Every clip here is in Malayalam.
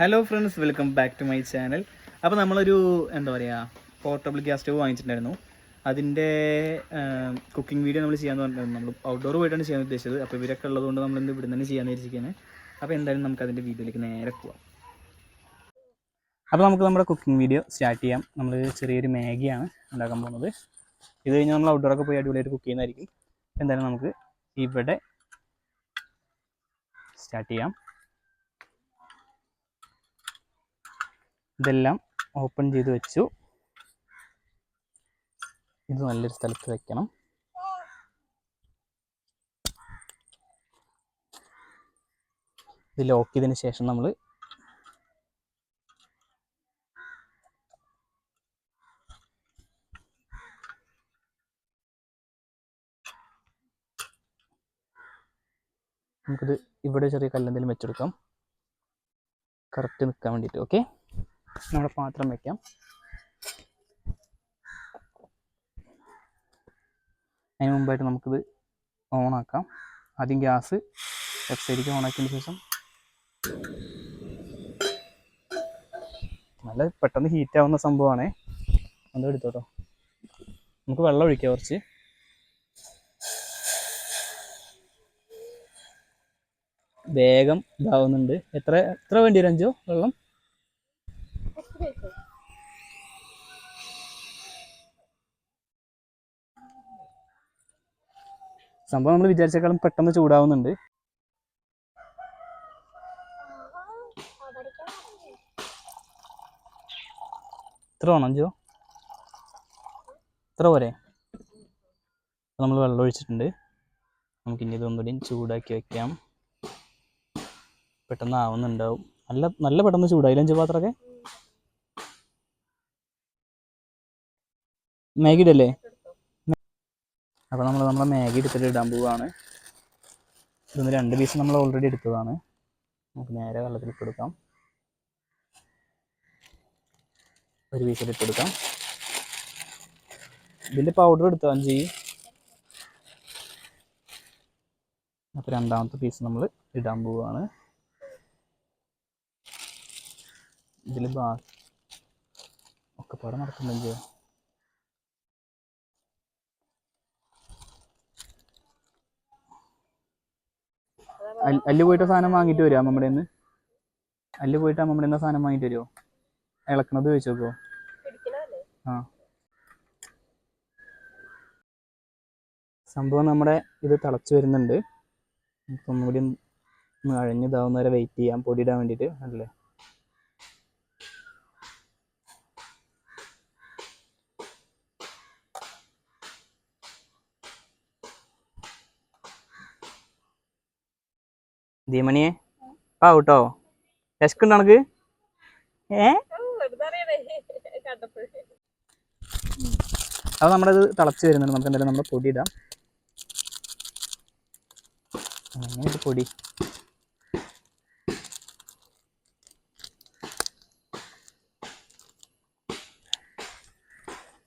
Hello friends welcome back to my channel അപ്പോൾ നമ്മളൊരു എന്താ പറയുക പോർട്ടബിൾ ഗ്യാസ് സ്റ്റവ് വാങ്ങിച്ചിട്ടുണ്ടായിരുന്നു. അതിന്റെ കുക്കിംഗ് വീഡിയോ നമ്മൾ ചെയ്യാന്ന് പറഞ്ഞിട്ടുണ്ടായിരുന്നു. നമ്മൾ ഔട്ട്ഡോർ പോയിട്ടാണ് ചെയ്യാൻ ഉദ്ദേശിച്ചത്. അപ്പോൾ ഇവരൊക്കെ ഉള്ളതുകൊണ്ട് നമ്മൾ ഇന്ന് ഇവിടെ തന്നെ ചെയ്യാൻ വിചാരിച്ചിരിക്കുന്നത് അപ്പോൾ എന്തായാലും നമുക്ക് അതിന്റെ വീഡിയോയിലേക്ക് നേരെ പോവാം. അപ്പോൾ നമുക്ക് നമ്മുടെ കുക്കിംഗ് വീഡിയോ സ്റ്റാർട്ട് ചെയ്യാം. നമ്മൾ ചെറിയൊരു മാഗിയാണ് ഉണ്ടാക്കാൻ പോകുന്നത്. ഇത് കഴിഞ്ഞ് നമ്മൾ ഔട്ട്ഡോർ ഒക്കെ പോയി അടിപൊളിയായിട്ട് കുക്ക് ചെയ്യുന്നതായിരിക്കും. എന്തായാലും നമുക്ക് ഇവിടെ സ്റ്റാർട്ട് ചെയ്യാം. ഇതെല്ലാം ഓപ്പൺ ചെയ്ത് വെച്ചു. ഇത് നല്ലൊരു സ്ഥലത്ത് വെക്കണം. ഇത് ലോക്ക് ചെയ്തതിന് ശേഷം നമ്മൾ നമുക്കിത് ഇവിടെ ചെറിയ കല്ലെന്തെങ്കിലും വെച്ചെടുക്കാം. കറക്റ്റ് നിൽക്കാൻ വേണ്ടിയിട്ട് ഓക്കെ? നമ്മുടെ പാത്രം വെക്കാം. അതിന് മുമ്പായിട്ട് നമുക്കിത് ഓണാക്കാം ആദ്യം ഗ്യാസ് ലെഫ്റ്റ് സൈഡിലേക്ക് ഓണാക്കിയതിന് ശേഷം നല്ല പെട്ടെന്ന് ഹീറ്റ് ആവുന്ന സംഭവമാണേ. അത് എടുത്തോട്ടോ. നമുക്ക് വെള്ളം ഒഴിക്കാം കുറച്ച്. വേഗം ഇതാവുന്നുണ്ട്. എത്ര എത്ര വേണ്ടി വരും അഞ്ചോ വെള്ളം? സംഭവം നമ്മൾ വിചാരിച്ചേക്കാളും പെട്ടെന്ന് ചൂടാവുന്നുണ്ട്. ഇത്ര വേണം അഞ്ചോ? ഇത്ര പോരെ? നമ്മൾ വെള്ളം ഒഴിച്ചിട്ടുണ്ട്. നമുക്ക് ഇനി ഇതൊന്നുകൂടി ചൂടാക്കി വെക്കാം. പെട്ടെന്ന് ആവുന്നുണ്ടാവും. നല്ല നല്ല പെട്ടെന്ന് ചൂടായില്ല അഞ്ച് പാത്രമൊക്കെ? മാഗി ഇടല്ലേ? അപ്പോൾ നമ്മൾ നമ്മളെ മാഗി എടുത്തിട്ട് ഇടാൻ പോവുകയാണ് ഇതൊന്ന് രണ്ട് പീസ് നമ്മൾ ഓൾറെഡി എടുത്തതാണ്. നമുക്ക് നേരെ വെള്ളത്തിൽ ഇട്ടെടുക്കാം ഒരു പീസിൽ ഇട്ട് കൊടുക്കാം. ഇതിന്റെ പൗഡർ എടുത്തോ അഞ്ചി അപ്പോൾ രണ്ടാമത്തെ പീസ് നമ്മൾ ഇടാൻ പോവുകയാണ് ഇതിൽ ബാ ഒക്കെ പാടെ നടക്കുന്നുണ്ട്. അല്ല- പോയിട്ട് സാധനം വാങ്ങിയിട്ട് വരുമോ അമ്മമ്മയുടെ നിന്ന് അല്ല് പോയിട്ട് അമ്മമ്മയുടെ നിന്ന് സാധനം വാങ്ങിയിട്ട് വരുമോ ഇളക്കണത് ചോദിച്ചു നോക്കോ. ആ. സംഭവം നമ്മുടെ ഇത് തിളച്ച് വരുന്നുണ്ട്. ഒന്നുകൂടി ഒന്ന് അഴഞ്ഞിതാവുന്ന വരെ വെയിറ്റ് ചെയ്യാം. പൊടിയിടാൻ ഇടാൻ വേണ്ടിയിട്ട്. അല്ലേ? ദീമണിയെ ആ കേട്ടോ വിശക്കുണ്ടോ എനക്ക് ഏ? അത് നമ്മുടെ ഇത് തിളച്ച് വരുന്നുണ്ട്. നമുക്ക് എന്തായാലും നമ്മുടെ പൊടി ഇടാം. അങ്ങനെ പൊടി?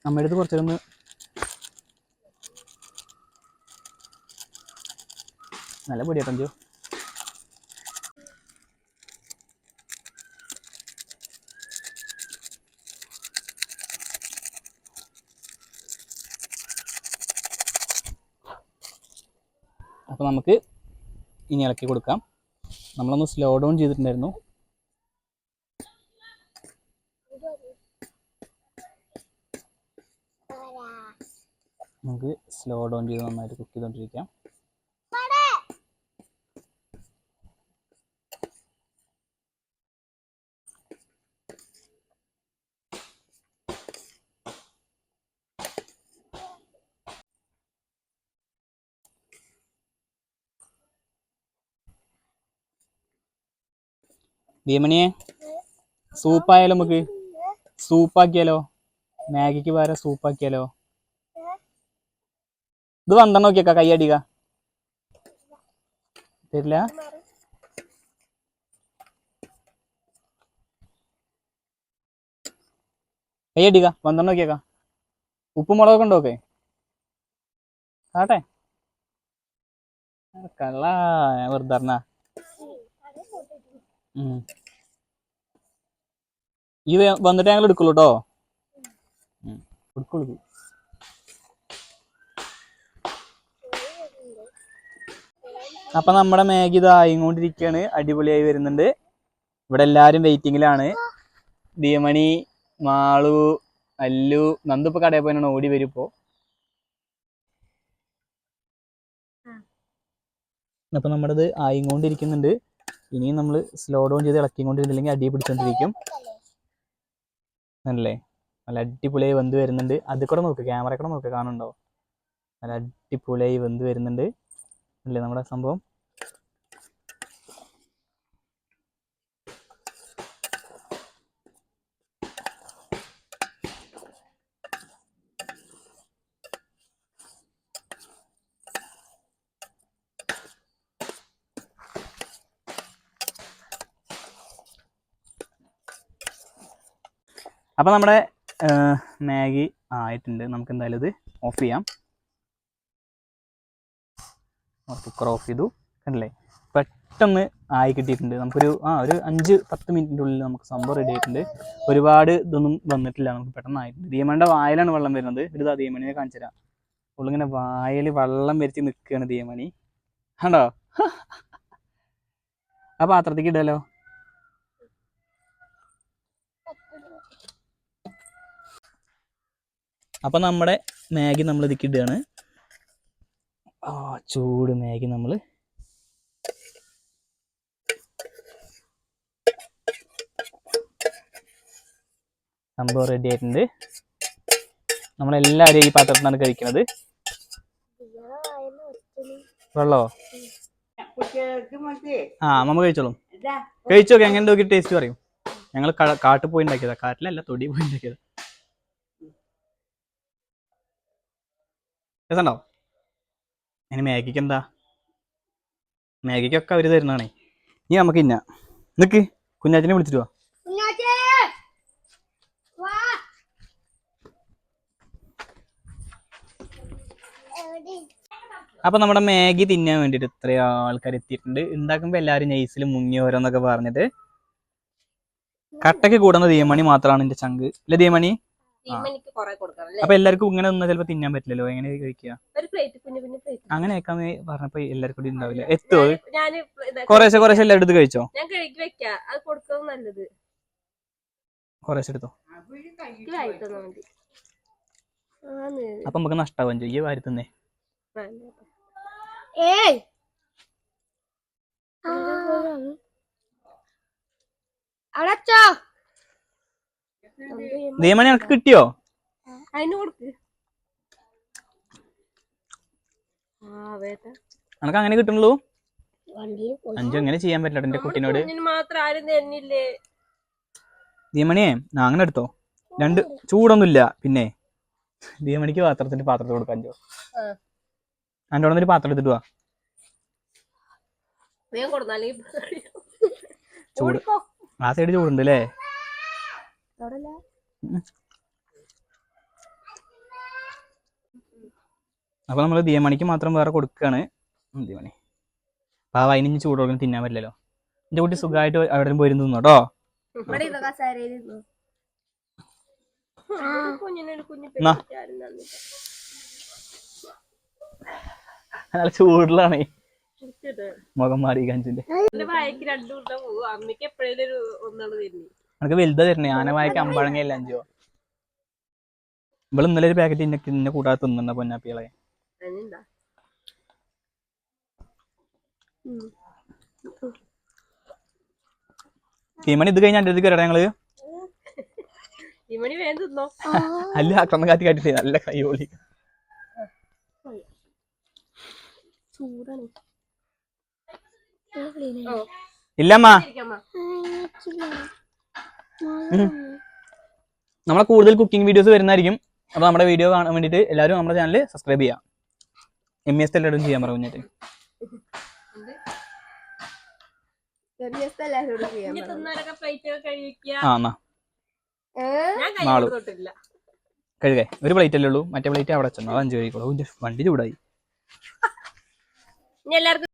നമ്മുടെ അടുത്ത് കുറച്ചൊന്ന് നല്ല പൊടിയാട്ടോ അഞ്ചു. അപ്പോൾ നമുക്ക് ഇനി ഇളക്കി കൊടുക്കാം. നമ്മളൊന്ന് സ്ലോ ഡൗൺ ചെയ്തിട്ടുണ്ടായിരുന്നു. നമുക്ക് സ്ലോ ഡൗൺ ചെയ്ത് നന്നായിട്ട് കുക്ക് ചെയ്തുകൊണ്ടിരിക്കാം ഭീമണിയെ സൂപ്പായാലോ നമുക്ക്? സൂപ്പാക്കിയാലോ? മാഗിക്ക് പകരം സൂപ്പാക്കിയാലോ? ഇത് വന്നെണ്ണം നോക്കിയേക്ക കൈയടിക തരില്ല? കൈയടിക വന്നെണ്ണം നോക്കിയേക്ക. ഉപ്പും മുളകൊക്കെ ഉണ്ടോ ഒക്കെ? ആട്ടെ. കള്ള വെറുതെ പറഞ്ഞാ ഉം. ഈ വന്നിട്ട് ഞങ്ങൾ എടുക്കുള്ളൂ കേട്ടോ എടുക്കുള്ളൂ അപ്പൊ നമ്മുടെ മാഗി ഇത് ആയിക്കൊണ്ടിരിക്കുകയാണ് അടിപൊളിയായി വരുന്നുണ്ട്. ഇവിടെ എല്ലാരും വെയിറ്റിംഗിലാണ് ദിയമണി മാളു അല്ലു നന്ദു ഇപ്പൊ കടയിൽ പോയാണ് ഓടി വരും ഇപ്പോ. അപ്പൊ നമ്മുടേത് ആയിക്കൊണ്ടിരിക്കുന്നുണ്ട്. ഇനിയും നമ്മൾ സ്ലോ ഡൗൺ ചെയ്ത് ഇളക്കിക്കൊണ്ടിരുന്നില്ലെങ്കിൽ അടി പിടിച്ചോണ്ടിരിക്കും. അല്ലേ നല്ല അടിപൊളിയായി വെന്ത് വരുന്നുണ്ട്. അത് കൂടെ നോക്ക് ക്യാമറ കൂടെ നോക്ക് കാണുന്നുണ്ടോ? നല്ല അടിപൊളിയായി വെന്ത് വരുന്നുണ്ട്. അല്ലേ? നമ്മുടെ സംഭവം? അപ്പോൾ നമ്മുടെ മാഗി ആയിട്ടുണ്ട്. നമുക്ക് എന്തായാലും ഇത് ഓഫ് ചെയ്യാം. കുക്കർ ഓഫ് ചെയ്തു. കണ്ടില്ലേ? പെട്ടെന്ന് ആയി കിട്ടിയിട്ടുണ്ട്. നമുക്കൊരു ആ ഒരു അഞ്ച് പത്ത് മിനിറ്റിന്റെ ഉള്ളിൽ നമുക്ക് സംഭവം റെഡി ആയിട്ടുണ്ട്. ഒരുപാട് ഇതൊന്നും വന്നിട്ടില്ല. നമുക്ക് പെട്ടെന്ന് ആയിട്ടുണ്ട്. ദീമണിയുടെ വായലാണ് വെള്ളം വരുന്നത്. ഇത് ധീമണിനെ കാണിച്ചു തരാം. ഉള്ളിങ്ങനെ വായൽ വെള്ളം വരിച്ച് നിൽക്കുകയാണ് ധീമണി കണ്ടോ? ആ പാത്രത്തേക്ക് ഇടാലോ അപ്പൊ നമ്മുടെ മാഗി നമ്മൾ ഇതിക്ക് ഇടുകയാണ്. ആ ചൂട് മാഗി നമ്മൾ സംഭവം റെഡി ആയിട്ടുണ്ട്. നമ്മളെല്ലാവരും ഈ പാത്രത്തിൽ നിന്നാണ് കഴിക്കുന്നത്. വെള്ളോ? ആ നമ്മ കഴിച്ചോളും. കഴിച്ചോക്കെ എങ്ങനെ നോക്കി ടേസ്റ്റ് പറയും. ഞങ്ങൾ കാട്ടിൽ പോയി ഉണ്ടാക്കിയതാ. കാട്ടിലല്ല തൊടി പോയി ഉണ്ടാക്കിയതാ. രസമുണ്ടോ അതിന് മാഗിക്ക് എന്താ? മാഗിക്കൊക്കെ അവർ തരുന്നതാണേ. ഇനി നമുക്ക് ഇന്ന. നിക്ക്. കുഞ്ഞാച്ചനെ വിളിച്ചിട്ട് വാ. അപ്പൊ നമ്മുടെ മാഗി തിന്നാൻ വേണ്ടിട്ട് ഇത്ര ആൾക്കാർ എത്തിയിട്ടുണ്ട്. ഉണ്ടാക്കുമ്പോ എല്ലാരും നൈസിൽ മുങ്ങി ഓരോന്നൊക്കെ പറഞ്ഞിട്ട്. കട്ടക്ക് കൂടുന്ന ദീമണി മാത്രമാണ് എന്റെ ചങ്ക്. അല്ലെ ദീമണി എനിക്ക് കൊറേ കൊടുക്കണം അല്ലേ? അപ്പൊ എല്ലാവർക്കും ഇങ്ങനെ ഒന്നും ചിലപ്പോ തിന്നാൻ പറ്റില്ലല്ലോ. എങ്ങനെ കഴിക്കുക ഒരു പ്ലേറ്റ് കുഞ്ഞു കുഞ്ഞു പ്ലേറ്റ് അങ്ങനെ വെക്കാന്ന് പറഞ്ഞപ്പോ എല്ലാവർക്കും കൂടി ഉണ്ടാവില്ല. എത്തുമോ ഞാൻ കുറേശ്ശെ കുറേശ്ശെ എല്ലാവരും എടുത്ത് കഴിച്ചോ? ഞാൻ വെക്കാം. അത് കൊടുക്കുന്നത് നല്ലത്. കുറേശ്ശെ എടുത്തോ? എനിക്ക് വാരി തന്നാ മതി. ആന്ന്. അപ്പൊ നമുക്ക് നഷ്ടാവും ചെയ്യ. വാരി തന്നെ. വേണ്ട. ഏയ്. ദീമണി എനിക്ക് കിട്ടിയോ? അനക്ക് എനക്ക് അങ്ങനെ പോയി. അഞ്ചു അങ്ങനെ ചെയ്യാൻ പറ്റില്ല എന്റെ കുട്ടീനോട്. ദീമണിയെ ഞാൻ അങ്ങനെ എടുത്തോ? രണ്ട് ചൂടൊന്നുമില്ല. പിന്നെ ദീമണിക്ക് പാത്രത്തിന്റെ പാത്രത്തിൽ കൊടുക്കാൻ അഞ്ചോ. ആ. എന്റെ അവിടെ ഒരു പാത്രം എടുത്തിട്ട് വാ. ചൂട്. ആ സൈഡ് ചൂടുണ്ട് അല്ലേ അപ്പൊ നമ്മൾ ദിയമണിക്ക് മാത്രം വേറെ കൊടുക്കുകയാണ് ദിയമണി അപ്പൊ ആ വൈനിഞ്ഞ് ചൂട് കൊടുക്കാൻ തിന്നാൻ പറ്റില്ലല്ലോ. എന്റെ കുട്ടി സുഖമായിട്ട് അവിടെ പോയി തിന്നു കേട്ടോ നല്ല ചൂടിലാണ്. മുഖം മാറി കാഞ്ചിന്റെ വായിക്ക് രണ്ടു ഉരുള പോകും അമ്മയ്ക്ക് എപ്പോഴേലും ഒന്നാണ് തരുന്നത് എനിക്ക് വലുതാ തരണേ ആനവായക്ക് അമ്പഴങ്ങയല്ല അഞ്ചോ? ഇവൾ ഇന്നലെ ഒരു പാക്കറ്റ് ഇന്നെ ഇന്നെ കൂടാതെ തിന്നണ്ട പൊന്നാപ്പികളെ. തീമണി ഇത് കഴിഞ്ഞ അടുത്ത് കയറടാ ഞങ്ങൾ? അല്ല അക്രമം കാത്തി കാട്ടി നല്ല കൈയോളി ഇല്ലമ്മ. നമ്മളെ കൂടുതൽ കുക്കിംഗ് വീഡിയോസ് വരുന്നതായിരിക്കും. അപ്പൊ നമ്മുടെ വീഡിയോ കാണാൻ വേണ്ടിയിട്ട് എല്ലാവരും നമ്മുടെ ചാനൽ സബ്സ്ക്രൈബ് ചെയ്യാം. എം എസ് എല്ലാവരും ചെയ്യാൻ പറഞ്ഞു. കഴുകേ ഒരു പ്ലേറ്റ് അല്ലേ ഉള്ളൂ. മറ്റേ പ്ലേറ്റ് അവിടെ ചെന്നു അത് അഞ്ച് കഴിക്കോളൂ വണ്ടി ചൂടായി. എല്ലാവർക്കും